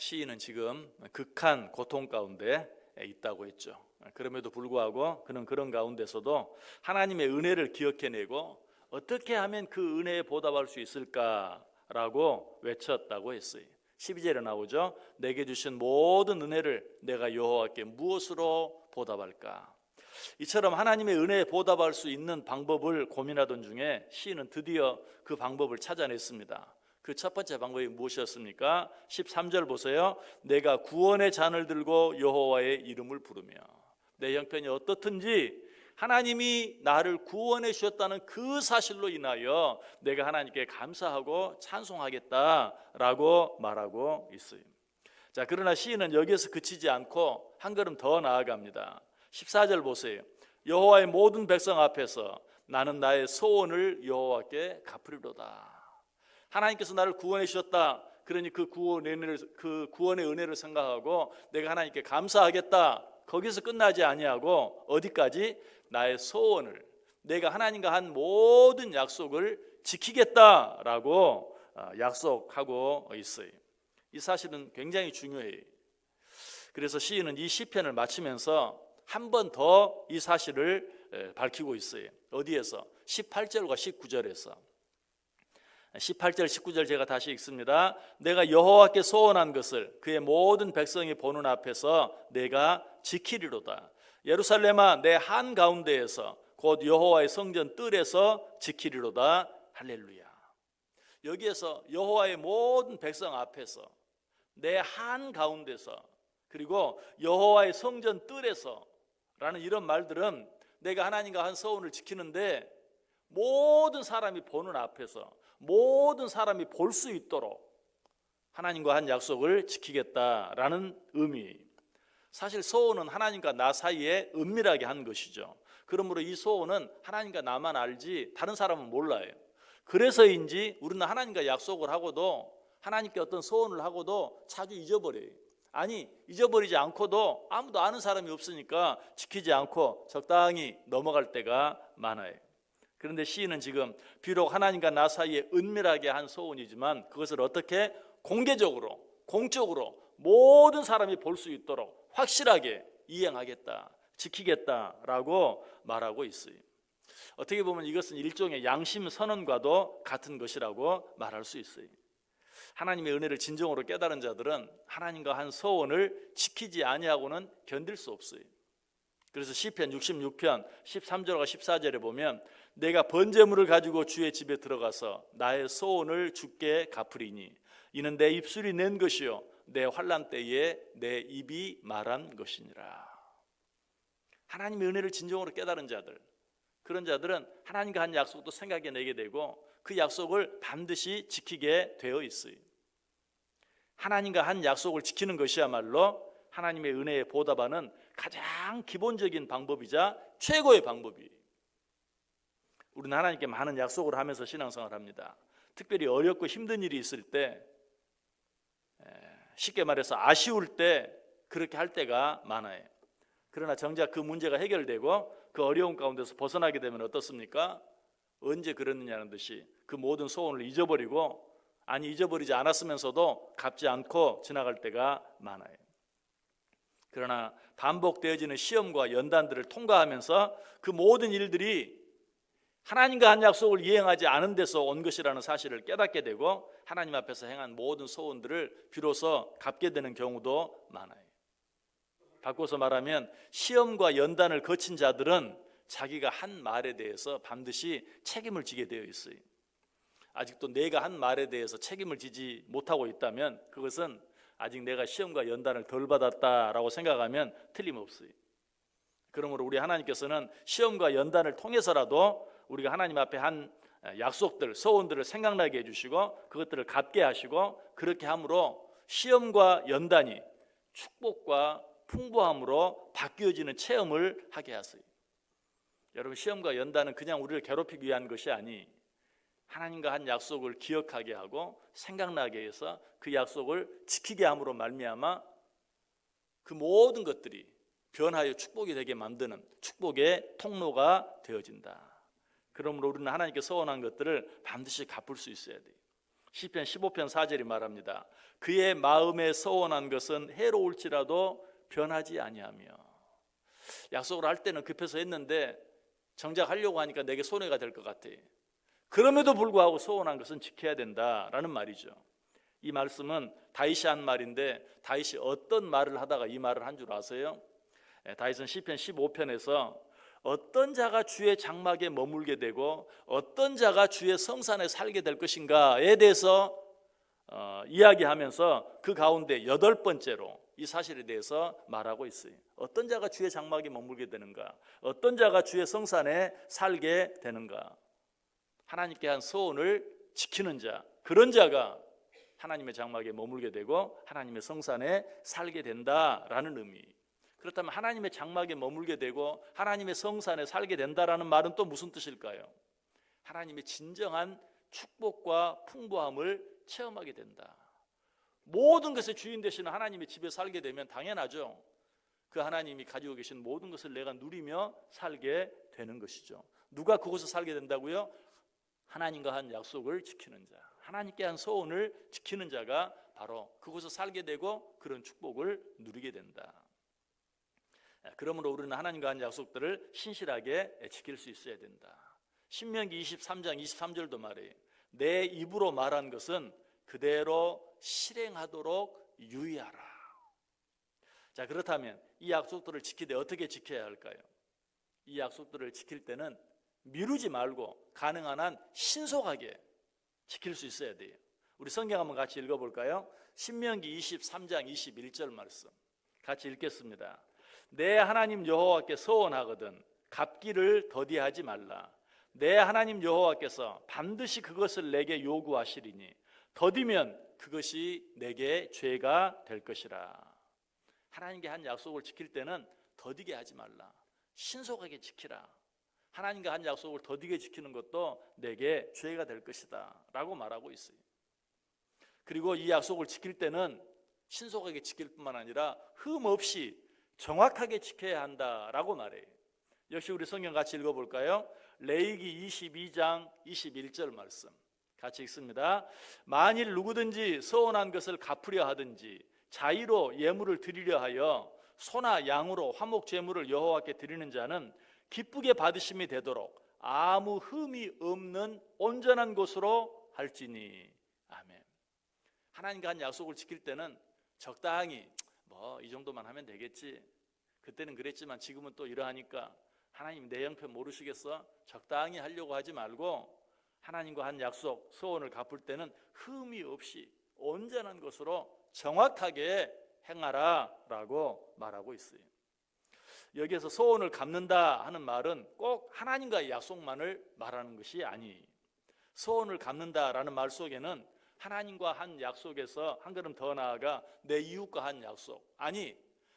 시인은 지금 극한 고통 가운데 있다고 했죠. 그럼에도 불구하고 그는 그런 가운데서도 하나님의 은혜를 기억해내고 어떻게 하면 그 은혜에 보답할 수 있을까라고 외쳤다고 했어요. 12절에 나오죠. 내게 주신 모든 은혜를 내가 여호와께 무엇으로 보답할까? 이처럼 하나님의 은혜에 보답할 수 있는 방법을 고민하던 중에 시인은 드디어 그 방법을 찾아냈습니다. 그 첫 번째 방법이 무엇이었습니까? 13절 보세요. 내가 구원의 잔을 들고 여호와의 이름을 부르며 내 형편이 어떻든지 하나님이 나를 구원해 주셨다는 그 사실로 인하여 내가 하나님께 감사하고 찬송하겠다라고 말하고 있어요. 자, 그러나 시인은 여기에서 그치지 않고 한 걸음 더 나아갑니다. 14절 보세요. 여호와의 모든 백성 앞에서 나는 나의 소원을 여호와께 갚으리로다. 하나님께서 나를 구원해 주셨다. 그러니 그 구원의 은혜를 그 구원의 은혜를 생각하고 내가 하나님께 감사하겠다. 거기서 끝나지 아니하고 어디까지 나의 소원을 내가 하나님과 한 모든 약속을 지키겠다라고 어, 약속하고 있어요. 이 사실은 굉장히 중요해요. 그래서 시인은 이 시편을 마치면서 한 번 더 이 사실을 밝히고 있어요. 어디에서? 18절과 19절에서. 18절 19절 제가 다시 읽습니다. 내가 여호와께 소원한 것을 그의 모든 백성이 보는 앞에서 내가 지키리로다. 예루살렘아 내 한 가운데에서 곧 여호와의 성전 뜰에서 지키리로다. 할렐루야. 여기에서 여호와의 모든 백성 앞에서 내 한 가운데서 그리고 여호와의 성전 뜰에서라는 이런 말들은 내가 하나님과 한 서원을 지키는데 모든 사람이 보는 앞에서 모든 사람이 볼 수 있도록 하나님과 한 약속을 지키겠다라는 의미. 사실 소원은 하나님과 나 사이에 은밀하게 한 것이죠. 그러므로 이 소원은 하나님과 나만 알지 다른 사람은 몰라요. 그래서인지 우리는 하나님과 약속을 하고도 하나님께 어떤 소원을 하고도 자주 잊어버려요. 아니 잊어버리지 않고도 아무도 아는 사람이 없으니까 지키지 않고 적당히 넘어갈 때가 많아요. 그런데 시인은 지금 비록 하나님과 나 사이에 은밀하게 한 소원이지만 그것을 어떻게 공개적으로 공적으로 모든 사람이 볼 수 있도록 확실하게 이행하겠다 지키겠다라고 말하고 있어요. 어떻게 보면 이것은 일종의 양심 선언과도 같은 것이라고 말할 수 있어요. 하나님의 은혜를 진정으로 깨달은 자들은 하나님과 한 소원을 지키지 아니하고는 견딜 수 없어요. 그래서 시편 66편 13절과 14절에 보면 내가 번제물을 가지고 주의 집에 들어가서 나의 소원을 주께 갚으리니 이는 내 입술이 낸 것이요 내 환란 때에 내 입이 말한 것이니라. 하나님의 은혜를 진정으로 깨달은 자들 그런 자들은 하나님과 한 약속도 생각해 내게 되고 그 약속을 반드시 지키게 되어 있어요. 하나님과 한 약속을 지키는 것이야말로 하나님의 은혜에 보답하는 가장 기본적인 방법이자 최고의 방법이. 우리는 하나님께 많은 약속을 하면서 신앙생활을 합니다. 특별히 어렵고 힘든 일이 있을 때, 쉽게 말해서 아쉬울 때 그렇게 할 때가 많아요. 그러나 정작 그 문제가 해결되고 그 어려운 가운데서 벗어나게 되면 어떻습니까? 언제 그랬느냐는 듯이 그 모든 소원을 잊어버리고 아니 잊어버리지 않았으면서도 갚지 않고 지나갈 때가 많아요. 그러나 반복되어지는 시험과 연단들을 통과하면서 그 모든 일들이 하나님과 한 약속을 이행하지 않은 데서 온 것이라는 사실을 깨닫게 되고 하나님 앞에서 행한 모든 소원들을 비로소 갚게 되는 경우도 많아요. 바꿔서 말하면 시험과 연단을 거친 자들은 자기가 한 말에 대해서 반드시 책임을 지게 되어 있어요. 아직도 내가 한 말에 대해서 책임을 지지 못하고 있다면 그것은 아직 내가 시험과 연단을 덜 받았다라고 생각하면 틀림없어요. 그러므로 우리 하나님께서는 시험과 연단을 통해서라도 우리가 하나님 앞에 한 약속들, 소원들을 생각나게 해주시고 그것들을 갚게 하시고 그렇게 함으로 시험과 연단이 축복과 풍부함으로 바뀌어지는 체험을 하게 하세요. 여러분 시험과 연단은 그냥 우리를 괴롭히기 위한 것이 아니 하나님과 한 약속을 기억하게 하고 생각나게 해서 그 약속을 지키게 함으로 말미암아 그 모든 것들이 변하여 축복이 되게 만드는 축복의 통로가 되어진다. 그러므로 우리는 하나님께 서원한 것들을 반드시 갚을 수 있어야 돼요. 시편 15편 4절이 말합니다. 그의 마음에 서원한 것은 해로울지라도 변하지 아니하며 약속을 할 때는 급해서 했는데 정작 하려고 하니까 내게 손해가 될 것 같아. 그럼에도 불구하고 소원한 것은 지켜야 된다라는 말이죠. 이 말씀은 다윗이 한 말인데 다윗이 어떤 말을 하다가 이 말을 한 줄 아세요? 예, 다윗은 시편 15편에서 어떤 자가 주의 장막에 머물게 되고 어떤 자가 주의 성산에 살게 될 것인가에 대해서 어, 이야기하면서 그 가운데 여덟 번째로 이 사실에 대해서 말하고 있어요. 어떤 자가 주의 장막에 머물게 되는가? 어떤 자가 주의 성산에 살게 되는가? 하나님께 한 소원을 지키는 자, 그런 자가 하나님의 장막에 머물게 되고 하나님의 성산에 살게 된다라는 의미. 그렇다면 하나님의 장막에 머물게 되고 하나님의 성산에 살게 된다라는 말은 또 무슨 뜻일까요? 하나님의 진정한 축복과 풍부함을 체험하게 된다. 모든 것의 주인 되시는 하나님의 집에 살게 되면 당연하죠. 그 하나님이 가지고 계신 모든 것을 내가 누리며 살게 되는 것이죠. 누가 그곳에 살게 된다고요? 하나님과 한 약속을 지키는 자, 하나님께 한 소원을 지키는 자가 바로 그곳에 살게 되고 그런 축복을 누리게 된다. 그러므로 우리는 하나님과 한 약속들을 신실하게 지킬 수 있어야 된다. 신명기 23장 23절도 말해요. 내 입으로 말한 것은 그대로 실행하도록 유의하라. 자, 그렇다면 이 약속들을 지키되 어떻게 지켜야 할까요? 이 약속들을 지킬 때는 미루지 말고 가능한 한 신속하게 지킬 수 있어야 돼요. 우리 성경 한번 같이 읽어 볼까요? 신명기 23장 21절 말씀. 같이 읽겠습니다. 내 하나님 여호와께 서원하거든 갚기를 더디하지 말라. 내 하나님 여호와께서 반드시 그것을 내게 요구하시리니 더디면 그것이 내게 죄가 될 것이라. 하나님께 한 약속을 지킬 때는 더디게 하지 말라. 신속하게 지키라. 하나님과 한 약속을 더디게 지키는 것도 내게 죄가 될 것이다. 라고 말하고 있어요. 그리고 이 약속을 지킬 때는 신속하게 지킬 뿐만 아니라 흠 없이 정확하게 지켜야 한다라고 말해요. 역시 우리 성경 같이 읽어볼까요? 레이기 22장 21절 말씀 같이 읽습니다. 만일 누구든지 서원한 것을 갚으려 하든지 자의로 예물을 드리려 하여 소나 양으로 화목 제물을 여호와께 드리는 자는 기쁘게 받으심이 되도록 아무 흠이 없는 온전한 것으로 할지니 아멘. 하나님과 한 약속을 지킬 때는 적당히 뭐 이 정도만 하면 되겠지. 그때는 그랬지만 지금은 또 이러하니까 하나님 내 형편 모르시겠어? 적당히 하려고 하지 말고 하나님과 한 약속, 소원을 갚을 때는 흠이 없이 온전한 것으로 정확하게 행하라라고 말하고 있어요. 여기에서 소원을 갚는다 하는 말은 꼭 하나님과의 약속만을 말하는 것이 아니. 소원을 갚는다라는 말 속에는 하나님과 한 약속에서 한 걸음 더 나아가 내 이웃과 한 약속, 아니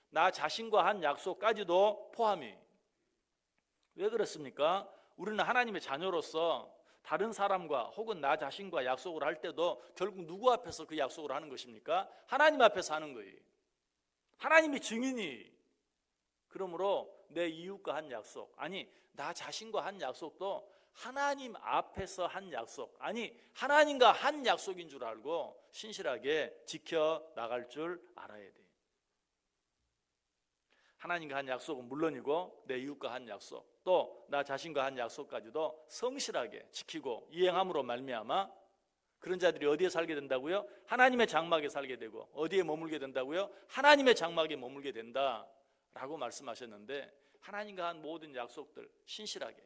나 자신과 한 약속까지도 포함이. 왜 그렇습니까? 우리는 하나님의 자녀로서 다른 사람과 혹은 나 자신과 약속을 할 때도 결국 누구 앞에서 그 약속을 하는 것입니까? 하나님 앞에서 하는 거예요. 하나님이 증인이. 그러므로 내 이웃과 한 약속, 아니 나 자신과 한 약속도 하나님 앞에서 한 약속, 아니 하나님과 한 약속인 줄 알고 신실하게 지켜 나갈 줄 알아야 돼. 하나님과 한 약속은 물론이고 내 이웃과 한 약속, 또 나 자신과 한 약속까지도 성실하게 지키고 이행함으로 말미암아 그런 자들이 어디에 살게 된다고요? 하나님의 장막에 살게 되고 어디에 머물게 된다고요? 하나님의 장막에 머물게 된다라고 말씀하셨는데 하나님과 한 모든 약속들 신실하게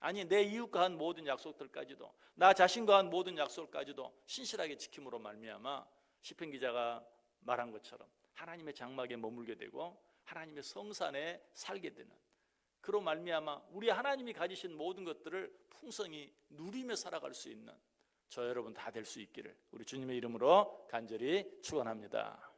아니 내 이웃과 한 모든 약속들까지도 나 자신과 한 모든 약속까지도 신실하게 지킴으로 말미암아 시편 기자가 말한 것처럼 하나님의 장막에 머물게 되고 하나님의 성산에 살게 되는 그로 말미암아 우리 하나님이 가지신 모든 것들을 풍성히 누리며 살아갈 수 있는 저 여러분 다 될 수 있기를 우리 주님의 이름으로 간절히 축원합니다.